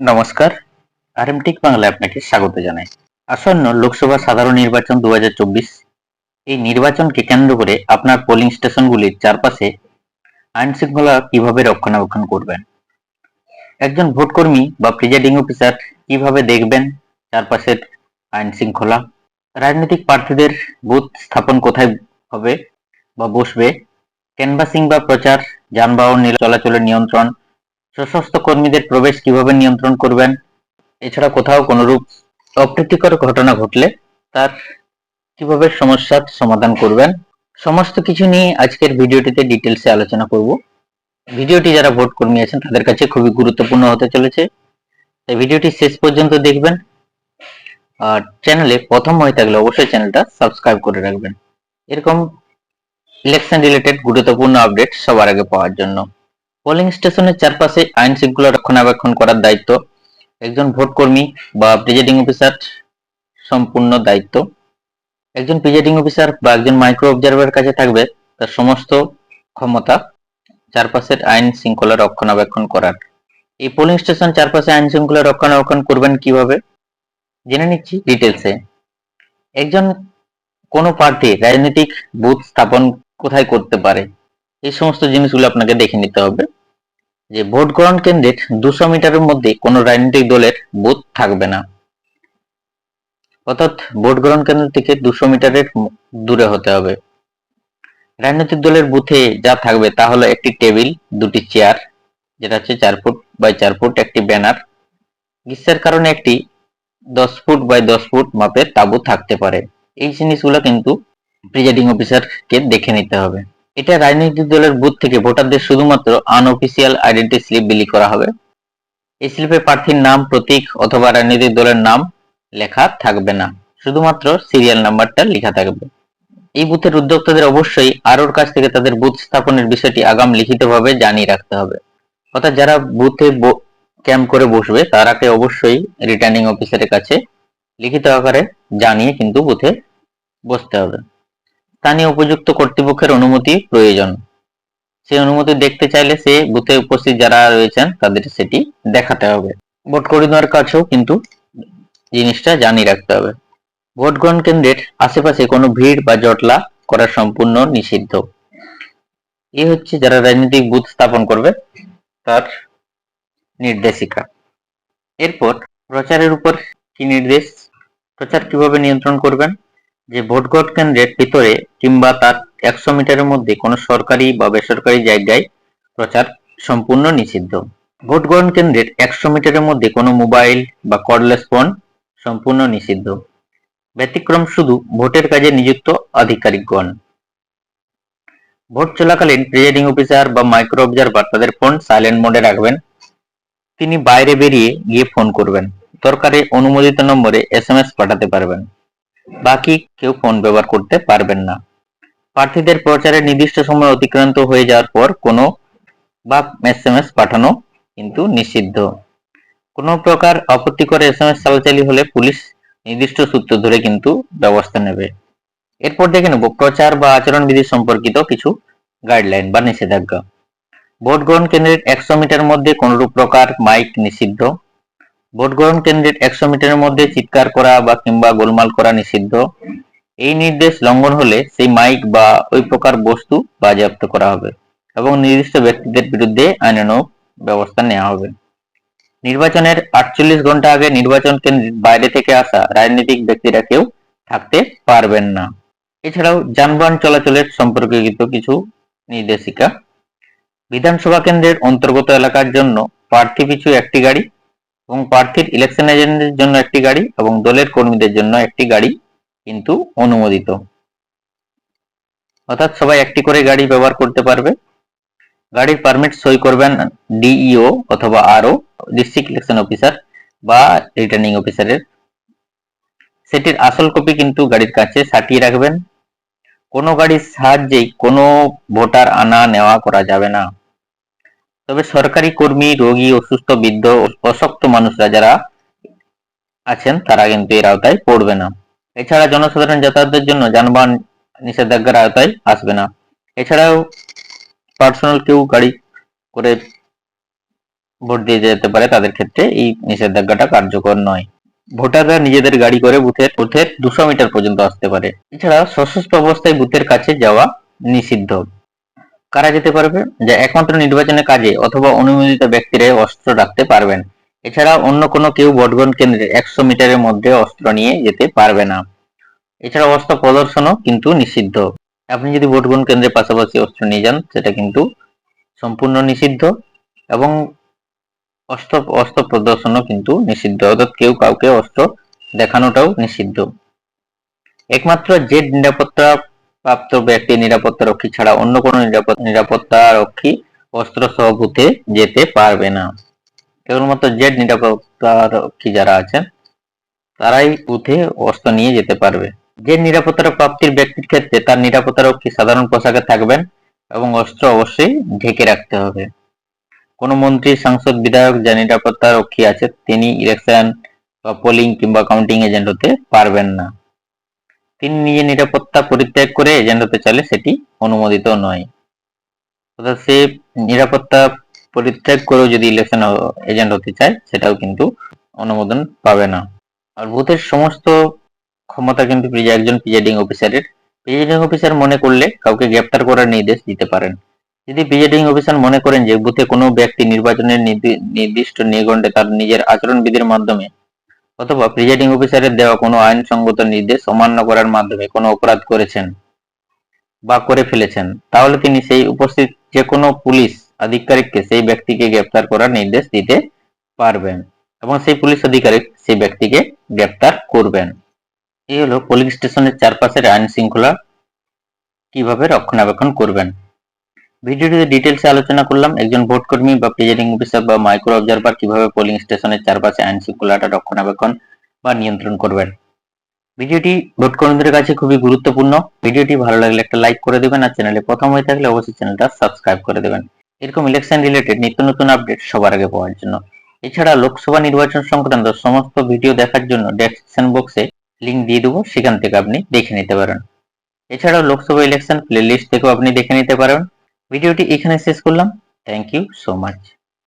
নমস্কার। আরএমটিক বাংলায় আপনাকে স্বাগত জানাই। আসন্ন লোকসভা সাধারণ নির্বাচন দুই হাজার চব্বিশ। এই নির্বাচনকে কেন্দ্র করে আপনার পোলিং স্টেশনগুলির চারপাশে আইন শৃঙ্খলা কীভাবে রক্ষণাবেক্ষণ করবেন? একজন ভোটকর্মী বা প্রিজাইডিং অফিসার কীভাবে দেখবেন চারপাশের আইন শৃঙ্খলা? রাজনৈতিক প্রার্থীদের বুথ স্থাপন কোথায় হবে বা বসবে? ক্যানভাসিং বা প্রচার, যানবাহন চলাচলের নিয়ন্ত্রণ সশস্ত্র কর্মীদের প্রবেশ কীভাবে নিয়ন্ত্রণ করবেন? এছাড়া কোথাও কোনরূপ অপ্রীতিকর ঘটনা ঘটলে তার কীভাবে সমস্যার সমাধান করবেন? সমস্ত কিছু নিয়ে আজকের ভিডিওটিতে ডিটেলসে আলোচনা করব। ভিডিওটি যারা ভোট কর্মী আছেন, তাদের কাছে খুবই গুরুত্বপূর্ণ হতে চলেছে। তাই ভিডিওটি শেষ পর্যন্ত দেখবেন। আর চ্যানেলে প্রথম হয়ে থাকলে অবশ্যই চ্যানেলটা সাবস্ক্রাইব করে রাখবেন। এরকম ইলেকশন রিলেটেড গুরুত্বপূর্ণ আপডেট সবার আগে পাওয়ার জন্য। পোলিং স্টেশনের চারপাশে আইন শৃঙ্খলা রক্ষণাবেক্ষণ করার দায়িত্ব। একজন ভোট কর্মী বা প্রিজাইডিং অফিসার সম্পূর্ণ দায়িত্ব। একজন প্রিজাইডিং অফিসার বা একজন মাইক্রো অবজারভার কাছে থাকবে তার সমস্ত ক্ষমতা চারপাশের আইন শৃঙ্খলা রক্ষণাবেক্ষণ করার। এই পোলিং স্টেশন চারপাশে আইন শৃঙ্খলা রক্ষণাবেক্ষণ করবেন কীভাবে? জেনে নিচ্ছি ডিটেলসে একজন কোনো প্রার্থী রাজনৈতিক বুথ স্থাপন কোথায় করতে পারে? এই সমস্ত জিনিসগুলো আপনাকে দেখে নিতে হবে। যে ভোট গ্রহণ কেন্দ্রের দুশো মিটারের মধ্যে কোনো রাজনৈতিক দলের বুথ থাকবে না। অর্থাৎ ভোট গ্রহণ কেন্দ্র থেকে দুশো মিটারের দূরে হতে হবে। রাজনৈতিক দলের বুথে যা থাকবে তা হলো একটি টেবিল, দুটি চেয়ার, যেটা হচ্ছে চার ফুট বাই চার ফুট একটি ব্যানার। গ্রীষ্মের কারণে একটি দশ ফুট বাই দশ ফুট মাপের তাঁবু থাকতে পারে। এই জিনিসগুলো কিন্তু প্রিজাইডিং অফিসারকে দেখে নিতে হবে। এটা রাজনৈতিক দলের বুথ থেকে ভোটারদের শুধুমাত্র আনঅফিসিয়াল আইডেন্টি স্লিপ বিলি করা হবে। এই স্লিপে প্রার্থীর নাম, প্রতীক অথবা রাজনৈতিক দলের নাম লেখা থাকবে না। শুধুমাত্র সিরিয়াল নাম্বারটা লেখা থাকবে। এই বুথের উদ্যোক্তাদের অবশ্যই আরোর কাছ থেকে তাদের বুথ স্থাপনের বিষয়টি আগাম লিখিতভাবে জানিয়ে রাখতে হবে। অর্থাৎ যারা বুথে ক্যাম্প করে বসবে, তারাকে অবশ্যই রিটার্নিং অফিসারের কাছে লিখিত আকারে জানিয়ে কিন্তু বুথে বসতে হবে। স্থানীয় উপযুক্ত কর্তৃপক্ষের অনুমতি প্রয়োজন। সেই অনুমতি দেখতে চাইলে সে বুথে উপস্থিত যারা রয়েছেন, তাদের সেটি দেখাতে হবে। ভোট কর্মীদের কাছেও কিন্তু জিনিসটা জানিয়ে রাখতে হবে। ভোট গ্রহণ কেন্দ্রের আশেপাশে কোনো ভিড় বা জটলা করা সম্পূর্ণ নিষিদ্ধ। এই হচ্ছে যারা রাজনৈতিক বুথ স্থাপন করবে, তার নির্দেশিকা। এরপর প্রচারের উপর কি নির্দেশ, প্রচার কীভাবে নিয়ন্ত্রণ করবেন যে ভোট গ্রহণ কেন্দ্রের ভিতরে কিংবা তার একশো মিটারের মধ্যে কোনো সরকারি বা বেসরকারি জায়গায় প্রচার সম্পূর্ণ নিষিদ্ধ। ভোট গ্রহণ কেন্দ্রের একশো মিটারের মধ্যে কোনো মোবাইল বা কর্ডলেস ফোন সম্পূর্ণ নিষিদ্ধ। ব্যতিক্রম শুধু ভোটের কাজে নিযুক্ত আধিকারিকগণ। ভোট চলাকালীন প্রিজাইডিং অফিসার বা মাইক্রো অবজারভার তাদের ফোন সাইলেন্ট মোডে রাখবেন। তিনি বাইরে বেরিয়ে গিয়ে ফোন করবেন। দরকারে অনুমোদিত নম্বরে এস পাঠাতে পারবেন। বাকি কেউ ফোন ব্যবহার করতে পারবেন না। প্রার্থীদের প্রচারের নির্দিষ্ট সময় অতিক্রান্ত হয়ে যাওয়ার পর কোনো বা এসএমএস পাঠানো কিন্তু নিষিদ্ধ। কোনো প্রকার আপত্তিকর এসএমএস চালাচালি হলে পুলিশ নির্দিষ্ট সূত্র ধরে কিন্তু ব্যবস্থা নেবে। এরপর দেখে নেব, প্রচার বা আচরণবিধি সম্পর্কিত কিছু গাইডলাইন বা নিষেধাজ্ঞা। ভোট গ্রহণ কেন্দ্রের একশো মিটার মধ্যে কোনরূপ প্রকার মাইক নিষিদ্ধ। ভোট গ্রহণ কেন্দ্রের একশো মিটারের মধ্যে চিৎকার করা বা কিংবা গোলমাল করা নিষিদ্ধ। এই নির্দেশ লঙ্ঘন হলে সেই মাইক বা ওই প্রকার বস্তু বাজেয়াপ্ত করা হবে এবং নির্দিষ্ট ব্যক্তিদের বিরুদ্ধে আইনানুগ ব্যবস্থা নেওয়া হবে। নির্বাচনের আটচল্লিশ ঘণ্টা আগে নির্বাচন কেন্দ্রের বাইরে থেকে আসা রাজনৈতিক ব্যক্তিরা কেউ থাকতে পারবেন না। এছাড়াও যানবাহন চলাচলের সম্পর্কিত কিছু নির্দেশিকা। বিধানসভা কেন্দ্রের অন্তর্গত এলাকার জন্য প্রার্থী পিছু একটি গাড়ি এবং প্রার্থীর ইলেকশন এজেন্টদের জন্য একটি গাড়ি এবং দলের কর্মীদের জন্য একটি গাড়ি কিন্তু অনুমোদিত। অর্থাৎ সবাই একটি করে গাড়ি ব্যবহার করতে পারবে। গাড়ির পারমিট সই করবেন ডিইও অথবা আরও ডিস্ট্রিক্ট ইলেকশন অফিসার বা রিটার্নিং অফিসারের সেটির আসল কপি কিন্তু গাড়ির কাছে সাটিয়ে রাখবেন। কোনো গাড়ির সাহায্যেই কোনো ভোটার আনা নেওয়া করা যাবে না। তবে সরকারি কর্মী, রোগী, অসুস্থ, বৃদ্ধ অশক্ত মানুষরা যারা আছেন, তারা কিন্তু এর আওতায় পড়বে না। এছাড়া জনসাধারণ যাতায়াতের জন্য যানবাহন নিষেধাজ্ঞার আওতায় আসবে না। এছাড়াও পার্সোনাল কেউ গাড়ি করে ভোট দিয়ে যেতে পারে, তাদের ক্ষেত্রে এই নিষেধাজ্ঞাটা কার্যকর নয়। ভোটাররা নিজেদের গাড়ি করে বুথের বুথের দুশো মিটার পর্যন্ত আসতে পারে। এছাড়া সশস্ত্র অবস্থায় বুথের কাছে যাওয়া নিষিদ্ধ। কারা যেতে পারবে? যে একমাত্র নির্বাচনের কাজে অথবা অনুমোদিত ব্যক্তিরাই অস্ত্র রাখতে পারবেন। এছাড়া অন্য কোনো কেউ ভোটগ্রহণ কেন্দ্রে একশো মিটারের মধ্যে অস্ত্র নিয়ে যেতে পারবে না। এছাড়া অস্ত্র প্রদর্শনও কিন্তু নিষিদ্ধ। আপনি যদি ভোটগ্রহণ কেন্দ্রের পাশাপাশি অস্ত্র নিয়ে যান, সেটা কিন্তু সম্পূর্ণ নিষিদ্ধ এবং অস্ত্র অস্ত্র প্রদর্শনও কিন্তু নিষিদ্ধ। অর্থাৎ কেউ কাউকে অস্ত্র দেখানোটাও নিষিদ্ধ। একমাত্র যে নিরাপত্তা প্রাপ্ত ব্যক্তি নিরাপত্তা রক্ষী ছাড়া অন্য কোনো নিরাপত্তা রক্ষী অস্ত্র সহ বুথে যেতে পারবে না। কেবলমাত্র জেড নিরাপত্তা রক্ষী যারা আছেন, তারাই বুথে অস্ত্র নিয়ে যেতে পারবে। যে নিরাপত্তা প্রাপ্তির ব্যক্তির ক্ষেত্রে তার নিরাপত্তা রক্ষী সাধারণ পোশাকে থাকবেন এবং অস্ত্র অবশ্যই ঢেকে রাখতে হবে। কোন মন্ত্রী, সাংসদ, বিধায়ক যা নিরাপত্তা রক্ষী আছে, তিনি ইলেকশন বা পোলিং কিংবা কাউন্টিং এজেন্ট হতে পারবেন না। তিনি নিজে নিরাপত্তা পরিত্যাগ করে এজেন্ট হতে চাইলে সেটি অনুমোদিত নয়। অর্থাৎ সে নিরাপত্তা পরিত্যাগ করেও যদি ইলেকশন এজেন্ট হতে চায়, সেটাও কিন্তু অনুমোদন পাবে না। আর বুথের সমস্ত ক্ষমতা কিন্তু একজন প্রিজাইডিং অফিসারের প্রিজাইডিং অফিসার মনে করলে কাউকে গ্রেপ্তার করার নির্দেশ দিতে পারেন। যদি প্রিজাইডিং অফিসার মনে করেন যে বুথে কোনো ব্যক্তি নির্বাচনের নির্দিষ্ট নির্গণ্ডে তার নিজের আচরণবিধির মাধ্যমে অথবা প্রিজাইডিং অফিসারের দেওয়া কোনো আইনসঙ্গত নির্দেশ অমান্য করার মাধ্যমে কোনো অপরাধ করেছেন বা করে ফেলেছেন, তাহলে তিনি সেই উপস্থিত যে কোনো পুলিশ আধিকারিককে সেই ব্যক্তিকে গ্রেপ্তার করার নির্দেশ দিতে পারবেন এবং সেই পুলিশ আধিকারিক সেই ব্যক্তিকে গ্রেপ্তার করবেন। এই হলো পোলিং স্টেশনের চারপাশের আইন শৃঙ্খলা কীভাবে রক্ষণাবেক্ষণ করবেন। ভিডিওটিতে ডিটেলসে আলোচনা করলাম। একজন ভোট কর্মী বা প্রিজাইডিং অফিসার বা মাইক্রো অবজারভার কীভাবে পোলিং স্টেশনের চারপাশে আইন শৃঙ্খলাটা রক্ষণাবেক্ষণ বা নিয়ন্ত্রণ করবেন। ভিডিওটি ভোট কর্মীদের কাছে খুবই গুরুত্বপূর্ণ। ভিডিওটি ভালো লাগলে একটা লাইক করে দেবেন আর চ্যানেলে প্রথম হয়ে থাকলে অবশ্যই চ্যানেলটা সাবস্ক্রাইব করে দেবেন। এরকম ইলেকশন রিলেটেড নিত্য নতুন আপডেট সবার আগে পাওয়ার জন্য। এছাড়া লোকসভা নির্বাচন সংক্রান্ত সমস্ত ভিডিও দেখার জন্য ডেসক্রিপশন বক্সে লিঙ্ক দিয়ে দেবো। সেখান থেকে আপনি দেখে নিতে পারেন। এছাড়াও লোকসভা ইলেকশন প্লেলিস্ট থেকেও আপনি দেখে নিতে পারেন। ভিডিওটি এখানে শেষ করলাম। Thank you so much